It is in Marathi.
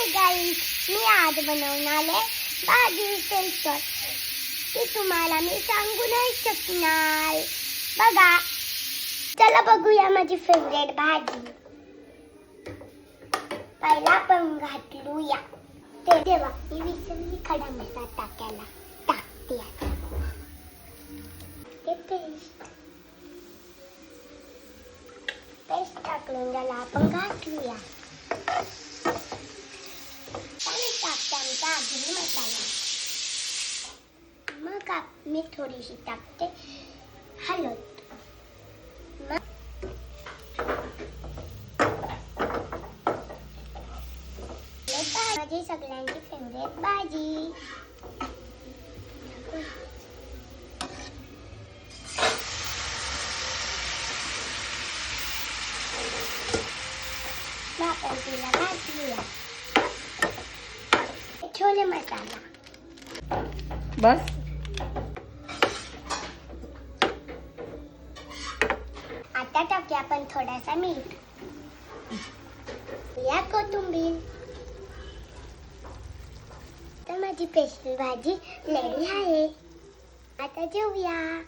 हाय गाईस मी आज बनवून आले भाजी टेन्शन ती तुम्हाला मी सांगू नाही शकणार. बघा. चला बघूया माझी फेवरेट भाजी. पहिला पण घातलूया. ते तेव्हा मी विसरली खडा मसाला टाकायला टाकते ते पेस्ट पेस्ट टाकून त्याला आपण घातलूया त्याने टाकते आमचा आधी मसाला मग आप- मी थोडीशी टाकते हळद मग हे पहा, माझी सगळ्यांची फेवरेट भाजी मग आपण तिला घातलूया छोले मसाला. बस. आता टाकूया आपण थोडासा मीठ. या कोथिंबीर. तर माझी पेस्ट्री भाजी रेडी आहे. आता जेवूया.